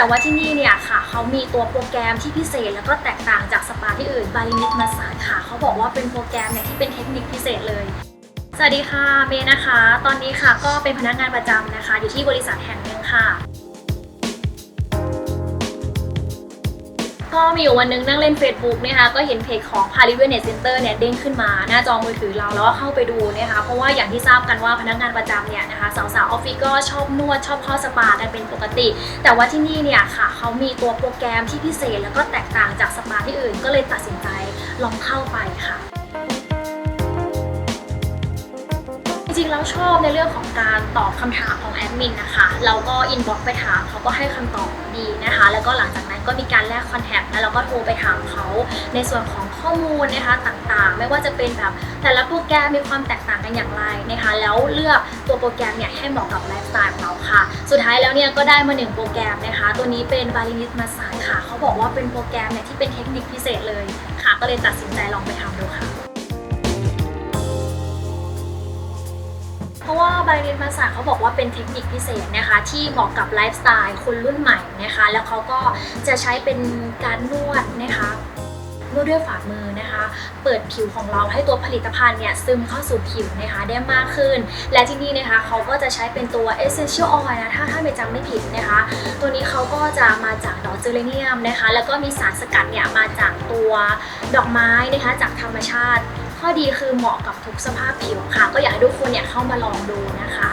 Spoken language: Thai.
แต่ว่าที่นี่เนี่ยค่ะเขามีตัวโปรแกรมที่พิเศษ แล้วก็แตกต่างจากสปาที่อื่นบาลินิสมาสาดค่ะเขาบอกว่าเป็นโปรแกรมเนี่ยที่เป็นเทคนิคพิเศษเลย สวัสดีค่ะเมย์นะคะ ตอนนี้ค่ะก็เป็นพนักงานประจำนะคะ อยู่ที่บริษัทแห่งหนึ่งค่ะ ก็มีอยู่วันหนึงนั่งเล่น Facebook นะคะก็เห็นเพจของ p a r i v e n e t Center เนี่ยเด้งขึ้นมาหน้าจอมือถือเราแล้วก็เข้าไปดูนะคะเพราะว่าอย่างที่ทราบกันว่าพนักงานประจำเนี่ยนะคะสาวๆออฟฟิศก็ชอบนวดชอบเข้าสปากันเป็นปกติ แต่ว่าที่นี่เนี่ยค่ะเขามีตัวโปรแกรมที่พิเศษแล้วก็แตกต่างจากสปาที่อื่น ก็เลยตัดสินใจลองเข้าไปค่ะ ริงๆแล้วชอบในเรื่องของการตอบคำถามของแอดมินนะคะ เราก็อินบ็อกซ์ไปถามเขาก็ให้คำตอบดีนะคะ แล้วก็หลังจากนั้นก็มีการแลกคอนแทคแล้วเราก็โทรไปถามเขาในส่วนของข้อมูลนะคะต่างๆ ไม่ว่าจะเป็นแบบแต่ละโปรแกรมมีความแตกต่างกันอย่างไรนะคะ แล้วเลือกตัวโปรแกรมเนี่ยให้เหมาะกับไลฟ์สไตล์ของเราค่ะ สุดท้ายแล้วเนี่ยก็ได้มาหนึ่งโปรแกรมนะคะ ตัวนี้เป็นบาลินิสมาสายค่ะ เขาบอกว่าเป็นโปรแกรมเนี่ยที่เป็นเทคนิคพิเศษเลยค่ะ ก็เลยตัดสินใจลองไปทำดูค่ะ เพราะว่าใบาริเนมาสาเขาบอกว่าเป็นเทคนิคพิเศษนะคะ ที่เหมาะกับไลฟ์สไตล์คนรุ่นใหม่นะคะ แล้วเขาก็จะใช้เป็นการนวดนะคะนวดด้วยฝ่ามือนะคะ เปิดผิวของเราให้ตัวผลิตภัณฑ์เนี่ยซึมเข้าสู่ผิวนะคะได้มากขึ้น และที่นี่นะคะเขาก็จะใช้เป็นตัว essential oil นะถ้าถ้าไม่จำไม่ผิดนะคะ ตัวนี้เขาก็จะมาจากดอกเจอเรเนียมนะคะ แล้วก็มีสารสกัดเนี่ยมาจากตัวดอกไม้นะคะจากธรรมชาติ ข้อดีคือเหมาะกับทุกสภาพผิวค่ะ ก็อยากให้ทุก เนี่ยเข้ามาลองดูนะคะ